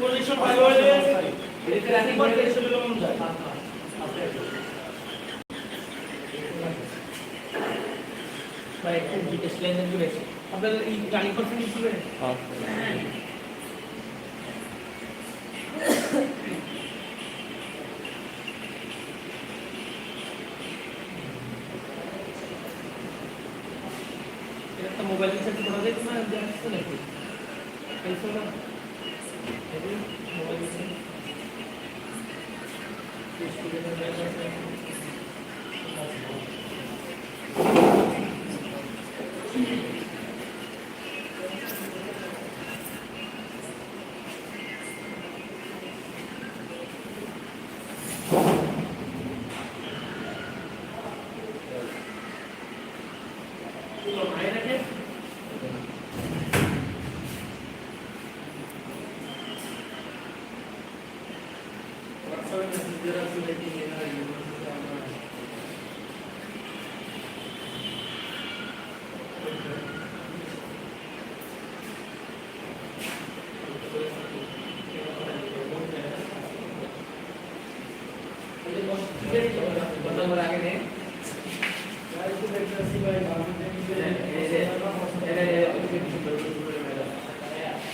Position ভালো হলে এটাতে রানিং করতে এসে বেলো মন যায় ভাই, একটু ডিটেইলস লেন করে আপনাদের এই রানিং করতে নিচ্ছিলেন একটা মোবাইল রিচার্জ করা যায় তোমার আসছে নাকি পেয়েছ না এই মোবাইল রিচার্জ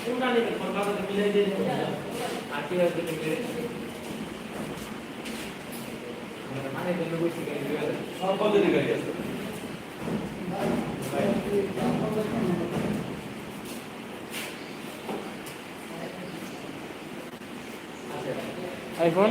কোনটা নেবেন কলকাতা মিলাই দিয়ে আর কি হবে মানে জন্য বসে গেলে সব পদ্ধতি গাড়ি আছে আইফোন?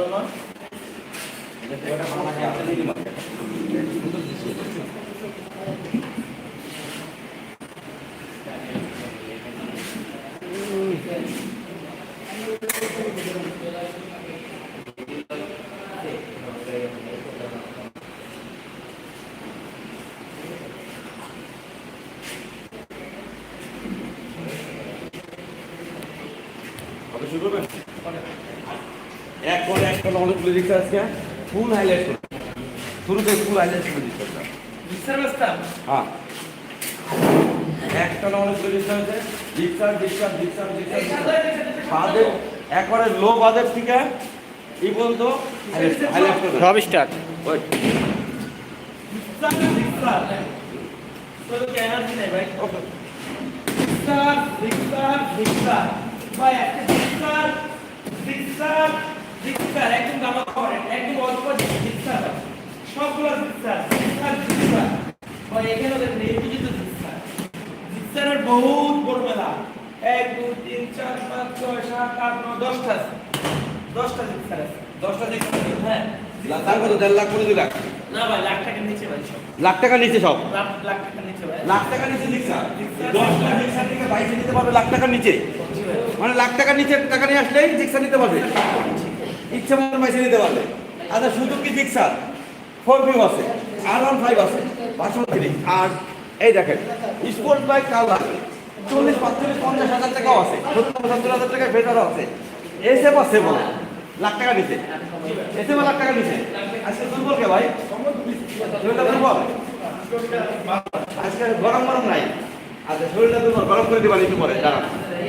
ভালো নয় অনেকগুলো দিচ্ছে আজকে ফুল হাইলাইট করবে। শুরুতে ফুল হাইলাইট করে দিচ্ছে হ্যাঁ। একটা নলেজ রেজিস্টার হয়েছে। ডিক্সার ডিক্সার ডিক্সার ডিক্সার বাদের একবারে লো বাদের থেকে এই পর্যন্ত হাইলাইট সব স্টার্ট তো এনার্জি নাই ভাই। ওকে ভাই একটা মিক্সার একদম গামা খাবার একদম অল্প মিক্সার সবগুলো মিক্সার মিক্সার মিক্সার ভাই এখানে দেখেন এই পর্যন্ত মিক্সার মিক্সারের বহুত বড় মেলা। এক দুই তিন চার পাঁচ ছয় সাত আট নয় দশটা আছে। দশটা মিক্সার আছে। দশটা ডিক্সার হ্যাঁ। দাম কত? দেড় লাখ করে দুই লাখ? না ভাই লাখ টাকার নিচে ভাই সব। লাখ টাকা নিচে সব? লাখ লাখ টাকার নিচে ভাই। লাখ টাকা নিচে ডিক্সার দশটা ডিক্সার থেকে বাইশে নিতে পারবে লাখ টাকার নিচে? মানে লাখ টাকার নিচে টাকা নিয়ে আসলেই ডিক্সার নিতে পারবে। ইচ্ছে মতো পয়সা নিতে পারবে আচ্ছা শুধু কি ডিক্সার ফোর ভিউ আছে আর ওয়ান ফাইভ আছে বাসমতি আর এই দেখেন স্পোর্টস বাইক কাল লাগবে চল্লিশ পাঁচচল্লিশ পঞ্চাশ হাজার টাকাও আছে, সত্তর পঁচাত্তর হাজার টাকা ভেতরও আছে। এসে বা সেবল লাখ টাকা নিচে। এসে বা লাখ টাকা নিচে। আজকে দুর্বল কে ভাই? শরীরটা দুর্বল? আজকে গরম গরম নাই। আচ্ছা শরীরটা দুর্বল, গরম করে দিবেন একটু পরে, দাঁড়ান।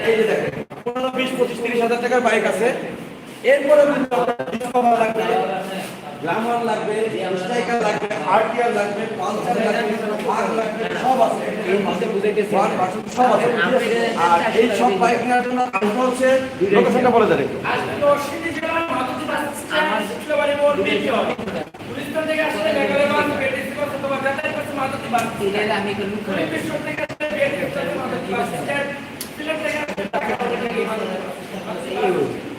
এই যে দেখেন, পনেরো, বিশ, পঁচিশ, তিরিশ হাজার টাকার বাইক আছে। এরপরে কিন্তু আপনার ডিসকভার লাগবে গ্লামার লাগবে স্ট্রাইকার লাগবে আরটিআর লাগবে পালসার লাগবে ভাগ লাগবে সব আছে। ওয়ান পার্সেন্ট সব আছে। আর এই সব বাইক নেওয়ার জন্য আসবে হচ্ছে লোকেশনটা বলে দেন। জেলার মাধবদী বাস স্ট্যান্ড শুক্রবারে মোড় বেশি হবে থেকে আসলে বেকারে বাস বেটিসি বাস অথবা যাতায়াত করতে মাধবদী বাস আমি কোনো পরিবেশন থেকে আসলে বেটিসি বাস স্ট্যান্ড সিলেট থেকে আসলে মাধবদী বাস এই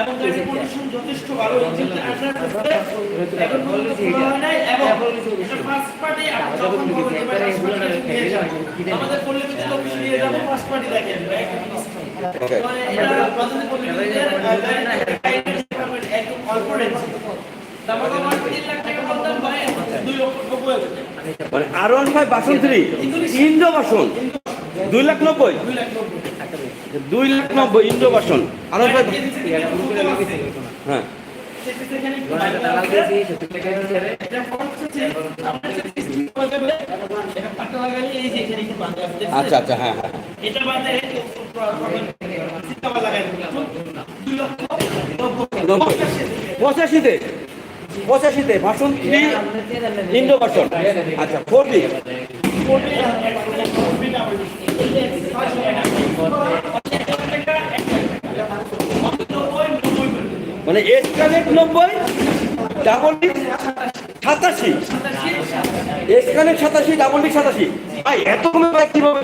এবং গাড়ির কন্ডিশন যথেষ্ট ভালো ইঞ্জিনটা এখন পর্যন্ত খোলা হয় নাই এবং এটা। ফার্স্ট পার্টি যখন। আমাদের নিয়ে যাব ফার্স্ট পার্টি দেখেন। মানে এটা একদম অল্প রেঞ্জ। মানে আর ওয়ান ফাইভ বাসন থ্রি ইন্দ্র বাসন দুই লাখ নব্বই। দুই লাখ নব্বই। দুই লাখ নব্বই ইন্দ্র বাসন। আর হ্যাঁ? আচ্ছা আচ্ছা হ্যাঁ হ্যাঁ নব্বই পঁচাশিতে পঁচাশিতে ভাষণ ইন্দ্র বাসন। আচ্ছা ফোর মানে এস কানেক্ট নব্বই ডাবল সাতাশি। এস সাতাশি ডাবল ডিক সাতাশি। ভাই, এত কমে বাইক কীভাবে?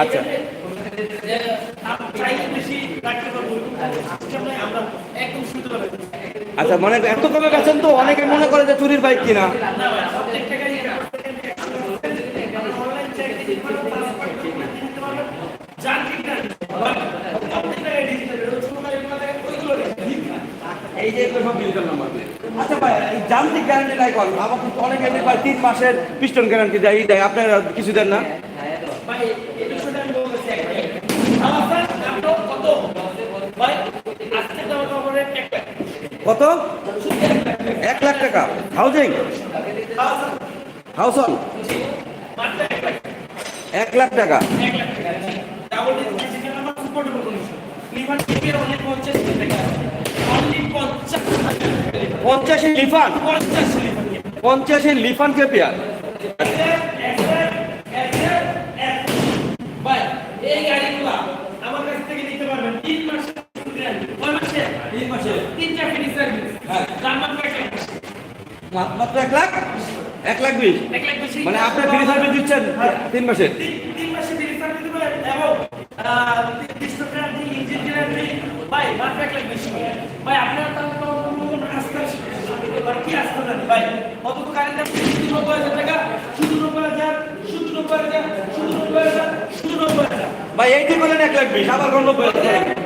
আচ্ছা। আচ্ছা মানে এত কমে বেচেন তো, অনেকে মনে করে যে চুরির বাইক কিনা। আচ্ছা যান্ত্রিক গ্যারান্টি নাই তিন মাসের পিস্টন গ্যারান্টি দেয় দেয়, আপনারা কিছু দেন না? কত? এক লাখ টাকা। হাউজিং হাউস এক লাখ টাকা। পঞ্চাশে লিফান। পঞ্চাশে লিফান কেপিয়ার এই গাড়িগুলো আমার কাছ থেকে নিতে পারবেন তিন মাসের কয় মাসে তিন মাসে তিনটা ফ্রি সার্ভিস হ্যাঁ। দাম মাত্র এক লাখ এক লাখ? বিশ? মানে আপনি ফ্রি সার্ভিস দিচ্ছেন? তিন মাসের তিন- মাসে ফ্রি সার্ভিস দিবেন এবং ভাই মাত্র এক লাখ বেশি। ভাই আপনার আস্থা কি আস্থা জানি? ভাই কত দাম? শুধু নব্বই হাজার টাকা। শুধু নব্বই হাজার শুধু নব্বই হাজার শুধু নব্বই হাজার শুধু ভাই এইটি করলেন এক লাখ বিশ আবার নব্বই হাজার?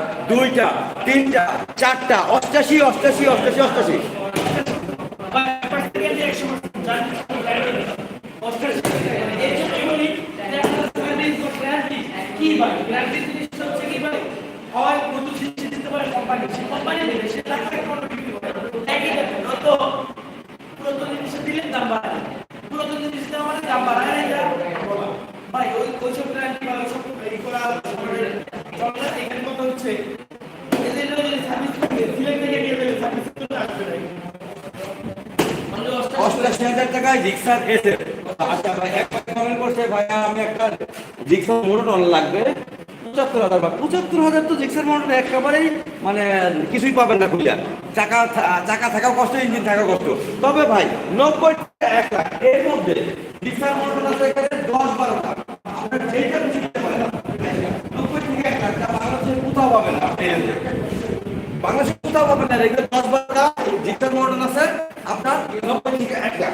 দুইটা তিনটা চারটা অষ্টাশি অষ্টাশি অষ্টাশি অষ্টাশি। ভাই ওই ওইসব গ্যারান্টি বা ওইসব এই করা চলে না এখানে কথা হচ্ছে এদের যদি সার্ভিস সিলেক্ট থেকে নিয়ে গেলে সার্ভিস করতে আসবে না অষ্টাশি হাজার টাকায় জিক্সার এসএল আচ্ছা ভাই এক কমেন্ট করছে ভাইয়া আমি একটা জিক্সার মোটর লাগবে। পঁচাত্তর হাজার বা পঁচাত্তর হাজার তো জিক্সার মোটর একেবারেই মানে কিছুই পাবেন না খুলিয়া চাকা চাকা থাকাও কষ্ট, ইঞ্জিন থাকা কষ্ট। তবে ভাই, নব্বই এক লাখ, এর মধ্যে জিক্সার মোটর আছে এখানে দশ বারোটা আপনার যেইটা খুশি নব্বই থেকে এক লাখ, তা বাংলাদেশে কোথাও পাবেন না। এই রেঞ্জে। বাংলাদেশে কোথাও পাবেন না। এগুলো দশ বারোটা জিক্সার মোটর আছে, আপনার নব্বই থেকে এক লাখ।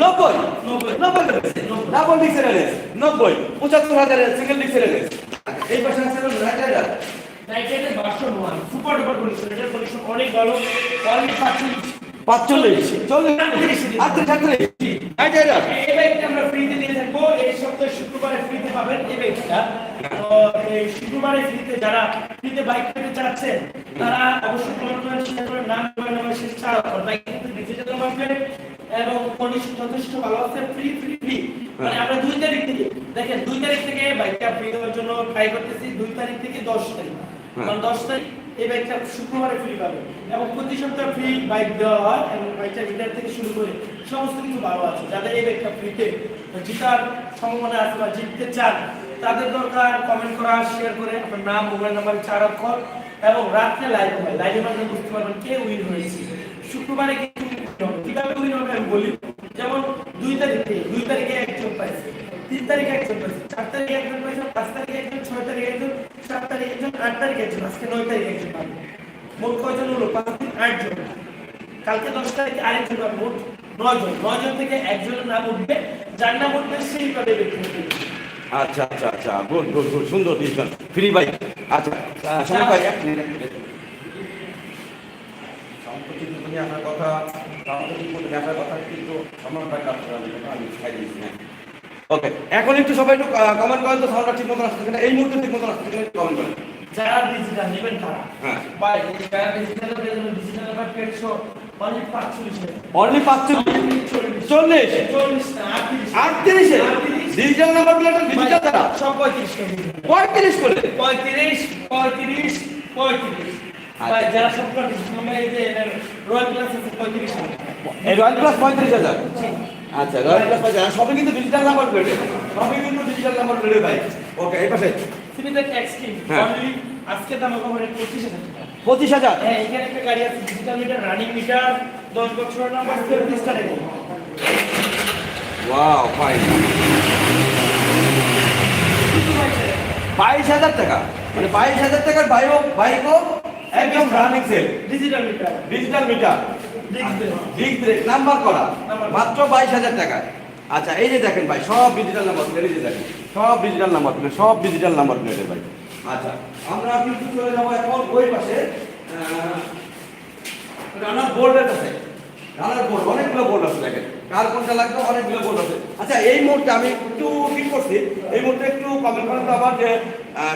নব্বই নব্বই ডাবল ডিক্সের নব্বই পঁচাত্তর হাজারের সিঙ্গেল ডিক্সের এই পাশে আছে writer নাইট্রেটের version one super duper condition এটার কন্ডিশন অনেক ভালো অনেক পাচ্ছিস পাঁচচল্লিশ। চল্লিশ। আটত্রিশ আটত্রিশ এই বাইকটা আমরা ফ্রিতে দিয়ে থাকব এই সপ্তাহে শুক্রবারে ফ্রিতে পাবেন এই বাইকটা। তো এই শুক্রবারে ফ্রিতে যারা ফ্রিতে বাইক পেতে চাচ্ছেন তারা অবশ্যই কমেন্ট করেন শেয়ার করেন নাম মোবাইল নাম্বার শেষ ছাড়া বাইক কিন্তু ডিজিটাল এবং কন্ডিশন যথেষ্ট ভালো আছে ফ্রি ফ্রি ফ্রি মানে আমরা দুই তারিখ থেকে দেখেন দুই তারিখ থেকে বাইকটা ফ্রি দেওয়ার জন্য ট্রাই করতেছি দুই তারিখ থেকে দশ তারিখ। মানে দশ তারিখ এই বাইকটা শুক্রবারে ফ্রি পাবে। এবং প্রতি সপ্তাহে ফ্রি বাইক দেওয়া হয় এবং বাইকটা থেকে শুরু করে সমস্ত কিছু ভালো আছে। যাদের এই বাইকটা ফ্রিতে জিতার সম্ভাবনা আছে বা জিততে চান তাদের দরকার কমেন্ট করা শেয়ার করে। আপনার নাম মোবাইল নাম্বার চার অক্ষর। এবং রাত্রে লাইভ হয়। লাইভের মাধ্যমে বুঝতে পারবেন কে উইন হয়েছে। শুক্রবারে আমি বলি যেমন দুই তারিখে দুই তারিখে একজন পাইছে, তিন তারিখে একজন পাইছে, চার তারিখে একজন পাইছে, পাঁচ তারিখে একজন, ছয় তারিখে একজন, সাত তারিখে একজন, আট তারিখে একজন, আজকে নয় তারিখে একজন পাবে মোট কয়জন হলো? পাঁচ দিন কালকে দশ তারিখে আরেকজন পাবে মোট নয় জন। নয় জন থেকে একজনের নাম উঠবে, যার নাম উঠবে সেই পাবে ব্যক্তি আচ্ছা আচ্ছা আচ্ছা গুড গুড গুড, সুন্দর ডিসিশন ফ্রি বাইক আচ্ছা সময় ভাই তুমি আসার কথা আসার কথা কিন্তু আমার ভাই কাজ জন্য আমি খাই দিয়েছি হ্যাঁ। ওকে এখন একটু সবাই একটু কমেন্ট করেন তো সাউন্ডটা ঠিক মতো আসছে কিনা? এই মুহূর্তে ঠিক মতো আসছে কিনা একটু কমেন্ট করেন। যারা ডিজিটাল নেবেন তারা। হ্যাঁ। ভাই যারা digital পেটশো only digital number plate digital দ্বারা সব পঁয়ত্রিশ পঁয়ত্রিশ করে? পঁয়ত্রিশ পঁয়ত্রিশ পঁয়ত্রিশ। আচ্ছা। ভাই যারা সব আমরা এই যে রয়্যাল প্লাস পঁয়ত্রিশ এই রয়্যাল প্লাস পঁয়ত্রিশ হাজার? আচ্ছা রয়্যাল প্লাস পঁয়ত্রিশ। সবই কিন্তু ডিজিটাল নাম্বার প্লেট সবই কিন্তু ডিজিটাল নাম্বার প্লেট ভাই। ওকে এই পাশে। সিমিতে ট্যাক্স কি। অনলি আজকে দাম হবে পঁচিশ হাজার পঁচিশ হাজার? হ্যাঁ এখানে একটা গাড়ি আছে ডিজিটাল মিটার রানিং মিটার দশ বছর নাম্বার তেত্রিশ তারিখ ওয়াও ফাইন বাইশ হাজার টাকা। মানে বাইশ হাজার টাকার বাইও বাইকও একদম running sale digital meter digital meter ডিগ brake number করা। মাত্র বাইশ হাজার টাকা আচ্ছা এই যে দেখেন ভাই সব ডিজিটাল নাম্বার প্লেট এই যে দেখেন। সব ডিজিটাল নাম্বার প্লেট সব ডিজিটাল নাম্বার প্লেটের ভাই। আচ্ছা আমরা কিন্তু চলে যাব এখন ওই পাশে রানার বোর্ডের কাছে। রানার বোর্ড অনেকগুলো বোর্ড আছে দেখেন। কার কোনটা লাগবে? অনেকগুলো বোর্ড আছে। আচ্ছা এই মুহূর্তে আমি একটু ঠিক করছি এই মুহূর্তে একটু কমেন্ট করেন তো আবার যে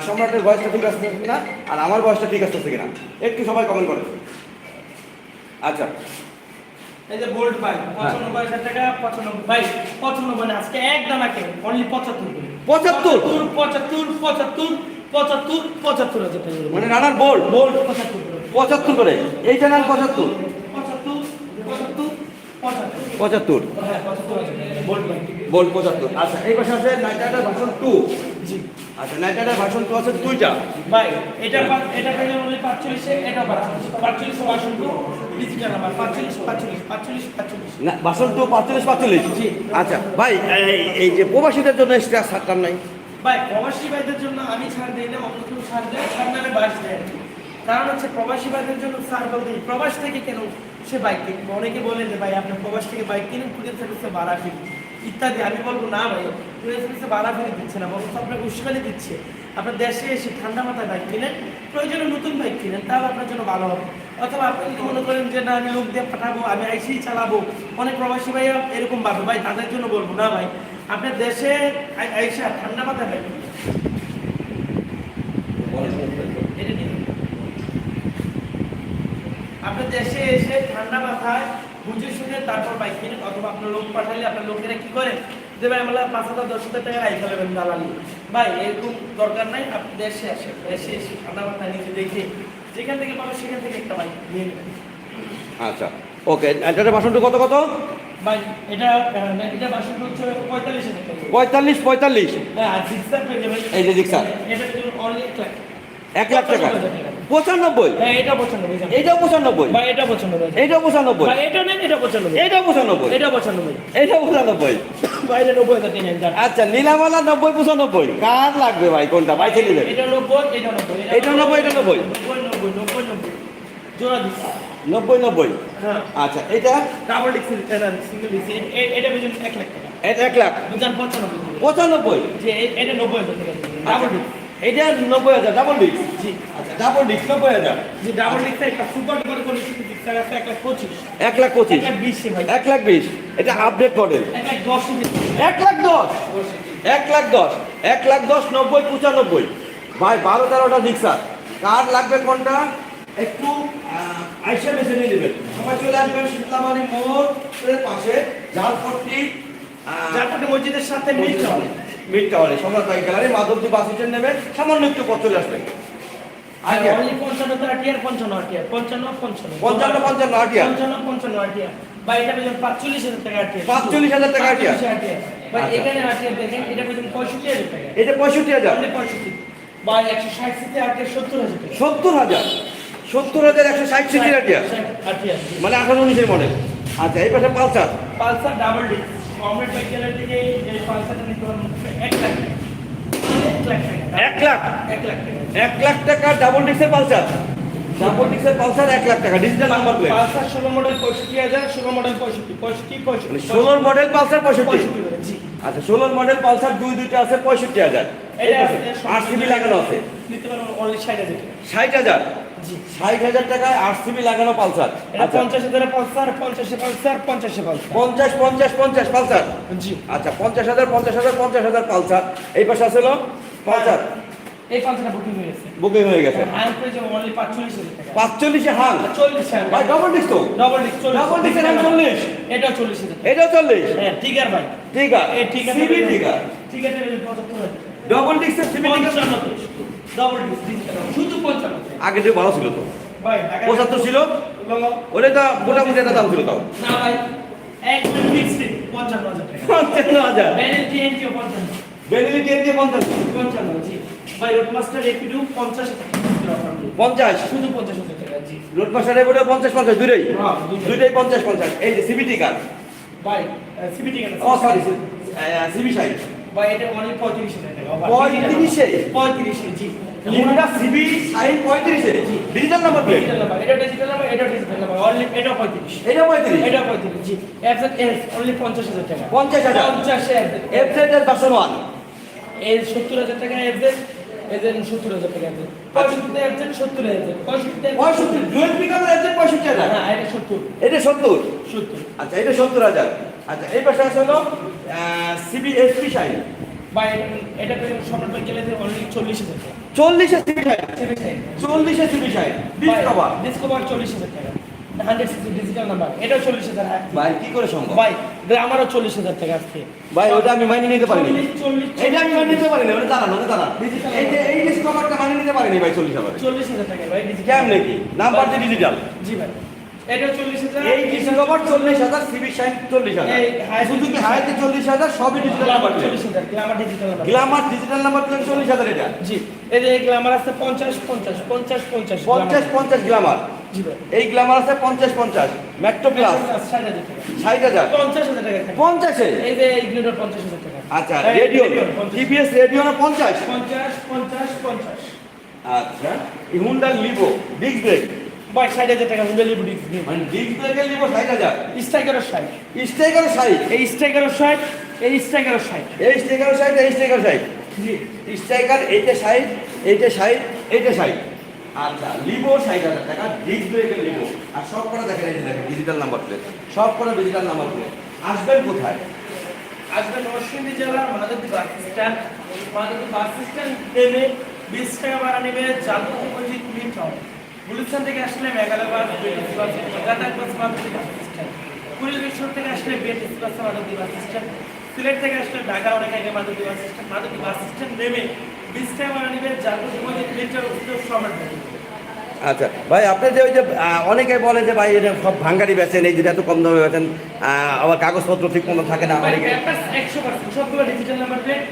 সম্রাটের বয়সটা ঠিক আছে কিনা? আর আমার বয়সটা ঠিক আছে কিনা? একটু সবাই কমেন্ট করেন আচ্ছা। এই যে ভাই পঁচানব্বই হাজার টাকা পঁচানব্বই ভাই পঁচানব্বই না আজকে একদম অনলি করে। হাজার টাকা মানে রানার বোল্ট পঁচাত্তর করে। করে। হ্যাঁ ভাই পঁচাত্তর। আচ্ছা এই পাশে আছে নাইটাটার ভার্সন টু জি। আচ্ছা নাইটাটার ভার্সন টু আছে দুইটা। ভাই এটা এটা পেলে অনলি পাঁচচল্লিশে এটা পাঁচচল্লিশ পাঁচচল্লিশ বাসন্তু ডিজিটাল নাম্বার পাঁচচল্লিশ পাঁচচল্লিশ পাঁচচল্লিশ পাঁচচল্লিশ। না ভার্সন টু পাঁচচল্লিশ পাঁচচল্লিশ। জি। আচ্ছা ভাই এই- যে প্রবাসীদের জন্য এক্সট্রা ছাড়তাম নাই। ভাই প্রবাসী ভাইদের জন্য আমি ছাড় দিই না অন্য কেউ ছাড় দেয় ছাড় নামে বাস দেয়। কারণ হচ্ছে প্রবাসী ভাইদের জন্য ছাড় বলতে প্রবাস থেকে কেন সে বাইক কিনবে? অনেকে বলেন যে ভাই আপনি প্রবাস থেকে বাইক কিনেন কুড়িয়ে সার্ভিসে ভাড়া ইত্যাদি, আমি বলব, না ভাই সার্ভিসে ভাড়া ফিরে দিচ্ছে না, বরং আপনাকে উস্কানি দিচ্ছে। আপনার দেশে এসে ঠান্ডা মাথায় বাইক কিনেন, প্রয়োজনে নতুন বাইক কিনেন তাহলে আপনার জন্য ভালো হবে। অথবা আপনি যদি মনে করেন যে, না, আমি লোক দিয়ে পাঠাবো, আমি আইসিই চালাবো, অনেক প্রবাসী ভাইয়া এরকম ভাবে ভাই, তাদের জন্য বলব, না ভাই, আপনার দেশে আই- আইসা ঠান্ডা মাথায় বাইক। আপনার দেশে এসে ঠান্ডা মাথায় বুঝে শুনে তারপর বাইক কিনেন অথবা আপনার লোক পাঠালে আপনার লোকেরা কি করে? যে ভাই আমরা পাঁচ হাজার দশ হাজার টাকা রাই ফেলবেন দালালি। ভাই এরকম দরকার নাই আপনি দেশে আসেন দেশে এসে ঠান্ডা মাথায় নিজে দেখে যেখান থেকে পাবেন সেখান থেকে একটা বাইক নিয়ে নেবেন। আচ্ছা ওকে নাইটাটার ভার্সন টু কত কত? ভাই এটা এটা বাসন হচ্ছে পঁয়তাল্লিশ পঁয়তাল্লিশ পঁয়তাল্লিশ? হ্যাঁ এই যে এক লাখ এক লাখ টাকা। পঁচানব্বই। হ্যাঁ এটা পঁচানব্বই যাবে। পঁচানব্বই। ভাই এটা পঁচানব্বই। এইটাও পঁচানব্বই। এটা নেন এটা পঁচানব্বই। এইটাও পঁচানব্বই। এটা পঁচানব্বই। এইটাও পঁচানব্বই। ভাই এটা নব্বই হাজার তিন আচ্ছা নীলামালা নব্বই পঁচানব্বই। কার লাগবে ভাই কোনটা? বাইকে নিলে এটা নব্বই এটা নব্বই এটা নব্বই, এটা নব্বই। নব্বই নব্বই নব্বই জোড়া নব্বই নব্বই। হ্যাঁ। আচ্ছা এটা ডাবল ডিক্সি সিঙ্গেল ডিক্সি এটা বেজন এক লাখ এটা এক লাখ। পঁচানব্বই। পঁচানব্বই? এটা নব্বই হাজার ডাবল ডিক্স এটা নব্বই হাজার ডাবল ডিস্ক জি। আচ্ছা ডাবল নব্বই হাজার যে ডাবল ডিক্সে একটা সুপার ডুপার করে ডিক্স আছে এক লাখ পঁচিশ। এক লাখ পঁচিশ এক বিশ। এটা আপডেট মডেল এক লাখ দশ এক লাখ দশ। এক লাখ দশ। নব্বই পঁচানব্বই। ভাই বারো তেরোটা রিক্সা কার লাগবে কোনটা? একটু আহ, আইসা বেছে নিয়ে নেবেন। সবাই চলে আসবেন শীতলামারি মোড়ের পাশে ঝালপট্টি মসজিদের সাথে মিড টাওয়ারে Samrat bike gallery Madhabdi bus stand নেবেন সামান্য একটু পথ চলে আসবেন আর অনলি তো আটিয়ার আটিয়ার এটা টাকা টাকা আচ্ছা। এখানে দেখেন এটা টাকা। অনলি সিটে সিটির মানে আঠারো উনিশের মডেল। আচ্ছা এই পাশে পালসার। পালসার ডাবল থেকে এই পালসারটা নিতে এক লাখ এক লাখ। এক লাখ টাকা এক লাখ টাকা ডাবল ডিক্সের পালসার। ডাবল ডিক্সের পালসার এক লাখ টাকা ডিজিটাল নাম্বার প্লেট পালসার ষোলো মডেল পঁয়ষট্টি হাজার ষোলো মডেল পঁয়ষট্টি পঁয়ষট্টি মানে পঁয়ষট্টি ষোলোর মডেল পালসার পঁয়ষট্টি। আচ্ছা ষোলোর মডেল পালসার দুই দুইটা আছে পঁয়ষট্টি হাজার। এটা আট সিবি লাগানো আছে। ষাট হাজার ষাট হাজার? টাকায় আট সিবি লাগানো পালসার। আচ্ছা। পঞ্চাশ হাজারে পালসার পঞ্চাশে পালসার পঞ্চাশে পালসার। পঞ্চাশ পঞ্চাশ পঞ্চাশ পালসার? জি। আচ্ছা পঞ্চাশ হাজার পঞ্চাশ হাজার পঞ্চাশ হাজার পালসার। এই পাশে আসলো এই বুকিং হয়ে গেছে। বুকিং হয়ে গেছে। হাল করে হাল 40 ভাই ডাবল ডিস্ক তো। ডাবল ডিস্ক 40 ডাবল ডিস্ক এর 40 এটা 40 এটা 40 হ্যাঁ ঠিক আছে ভাই। ঠিক এই ঠিক আছে সিবি ঠিক আছে ঠিক আছে 75 ডাবল ডিস্ক এর সিবি ঠিক আছে ডাবল ডিস্ক শুধু 55 আগে যে ভালো ছিল তো। ভাই 75 ছিল। ওরে তো মোটামুটি এটা দাম ছিল তাও। না ভাই একদম ফিক্সড 55000 টাকা। 55000 ব্যালেন্স এনটিও 55 পঞ্চাশ। শুধু পঞ্চাশ হাজার টাকা পঞ্চাশ পঞ্চাশ দুটোই পঞ্চাশ পঞ্চাশ। এই যে সিবিটি কার্ড ভাই সিবিটি কার্ড ও সরি সিবি সাইড ভাই এটা অনেক পঁয়ত্রিশে পঁয়ত্রিশে? পঁয়ত্রিশে জি। লিমিটা সিবি সাইন পঁয়ত্রিশে? পঞ্চাশ হাজার টাকা। পঞ্চাশ পঞ্চাশ এফ জেড এর সত্তর হাজার টাকা এফজেড এদের সত্তর হাজার টাকা পঁয়ষট্টিতে এফজেড সত্তর পঁয়ষট্টিতে পঁয়ষট্টি ডুয়েল পিকআপের এফজেড পঁয়ষট্টি হাজার? হ্যাঁ এটা সত্তর। এটা সত্তর? সত্তর। আচ্ছা এটা সত্তর হাজার। আচ্ছা এই পাশে আছে হলো সিবি এসপি সাইড বা এটা সম্রাট ভাই গেলে অনলি চল্লিশ হাজার চল্লিশে সিবি সাহেব চল্লিশে সিবি ডিসকভার ডিসকভার চল্লিশ হাজার টাকা। হান্ড্রেড সিক্সটি ডিজিটাল নাম্বার এটাও চল্লিশ হাজার ভাই কি করে সম্ভব? ভাই আমারও চল্লিশ হাজার টাকা আজকে। ভাই ওটা আমি মাইনে নিতে পারিনি। চল্লিশ চল্লিশ এটা আমি মাইনে নিতে পারিনি ওটা দাঁড়ান ওটা দাঁড়ান। এই যে এই ডিসকভারটা মাইনে নিতে পারিনি ভাই চল্লিশ হাজার। চল্লিশ হাজার টাকা ভাই ডিজিটাল কেমনে নাম্বার যে ডিজিটাল জি ভাই। চল্লিশ হাজার। এই ডিসকভার চল্লিশ হাজার সিবি সাহেব চল্লিশ হাজার। হায়াতে চল্লিশ হাজার সবই ডিজিটাল নাম্বার চল্লিশ হাজার Glamour digital number Glamour digital number চল্লিশ হাজার এটা। জি। এই যে গ্লামার আছে পঞ্চাশ পঞ্চাশ পঞ্চাশ পঞ্চাশ পঞ্চাশ পঞ্চাশ গ্লামার এই গ্লামার আছে পঞ্চাশ পঞ্চাশ। মেট্রো প্লাস ষাট হাজার। পঞ্চাশ? আচ্ছা রেডিও। টিভিএস রেডিও না পঞ্চাশ পঞ্চাশ পঞ্চাশ পঞ্চাশ? আচ্ছা হুন্ডা লিভো ডিস্ক ব্রেক ভাই ষাট হাজার টাকা হুন্ডা লিবু ডিস্ক মানে ডিস্ক ব্রেকের লিভো ষাট হাজার। স্ট্রাইকারও ষাট। স্টেকার ষাট এই স্ট্রাইকারও ষাট এই স্ট্রাইকারও ষাট। এই স্টেকার ষাট এই স্টেকার ষাট স্ট্রাইকার এইটা ষাট এইটা ষাট এইটা ষাট। আচ্ছা লিভো ষাট হাজার টাকা আর সব করা দেখেন এই ডিজিটাল নাম্বার প্লেট সব করা ডিজিটাল নাম্বার প্লেট আসবেন কোথায়? আসবে নরসিংদী জেলার মাধবদী বাস স্ট্যান্ড। স্ট্যান্ড নেমে বিশ টাকা ভাড়া নেবে জালপুর মসজিদ, মিট গুলিস্তান থেকে আসলে Meghalaya bus BTC bus Kolkata bus থেকে আসলে বিটিসি বাস স্ট্যান্ড। সিলেট থেকে আসলে ঢাকা অনেক আগে Madhabdi bus stand Madhabdi bus stand নেমে নেবে মসজিদ মিট টাউন সম্রাট আচ্ছা ভাই আপনি যে ওই যে অনেকে বলে যে ভাই এটা সব ভাঙ্গারি বেচেন এই যেটা এত কম দামে বেচেন আবার কাগজপত্র ঠিক মতো থাকে না ব্যাপার 100% সবগুলো ডিজিটাল নাম্বার প্লেট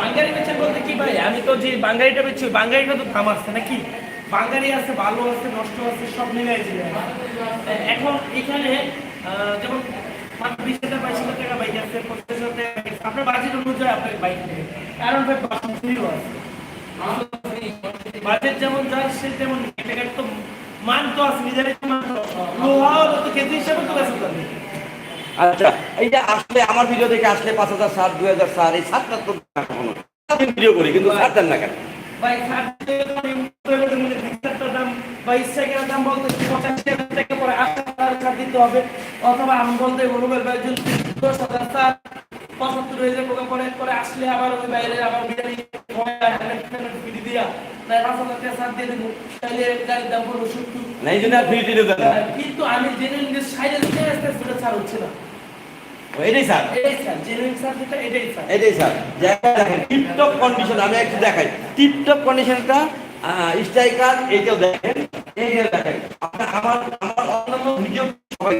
বাঙ্গারি বেচেন বলতে কি ভাই আমি তো যে বাঙ্গারিটা বেচছি বাঙ্গারিটা তো দাম আসছে নাকি? বাঙ্গারি আছে ভালো আছে নষ্ট আছে সব দিলে এখন এখানে যেমন আচ্ছা এইটা আসলে আমার ভিডিও দেখে আসলে পাঁচ হাজার সাত, দুই হাজার সাত, এই ষাটটা তো ভিডিও করি, কিন্তু দেন না কেন? ভাই সার্টিফিকেটের মধ্যে দাম বা ইস্টাকের দাম বলতে পঁচাশি হাজার টাকা পরে আট হাজার টাকা দিতে হবে। অথবা আমি বলতে রুবেল ভাই যদি দশ হাজার পঁচাত্তর হাজার টাকা পরে পরে আসলে আবার ওই বাইরে আবার বিরিয়ানি ফিরি দিয়া কিন্তু আমি জেনুইন যে সাইডে আসতে ছাড় হচ্ছে না। এটাই স্যার এটাই স্যার জেনুইন স্যার যেটা দেখেন টিপটপ কন্ডিশন আমি একটু দেখাই টিপটপ কন্ডিশনটা স্ট্রাইকার এইটাও দেখেন এইটা দেখেন আপনার আমার আমার অন্যান্য ভিডিও সবাই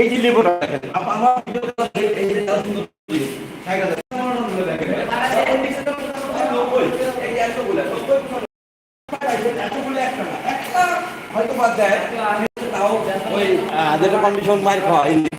এই যে লেবুটা দেখেন আমার ভিডিও এই যে সুন্দর video। জায়গা দেখেন। আমার অন্যান্য দেখেন। এই conditionটা মোটামুটি নব্বই। এই যে এতগুলো, নব্বই percent। এতগুলো একটা না। একটা হয়তো বাদ দেয়। তাও ওই যেটা কন্ডিশন মার খাওয়া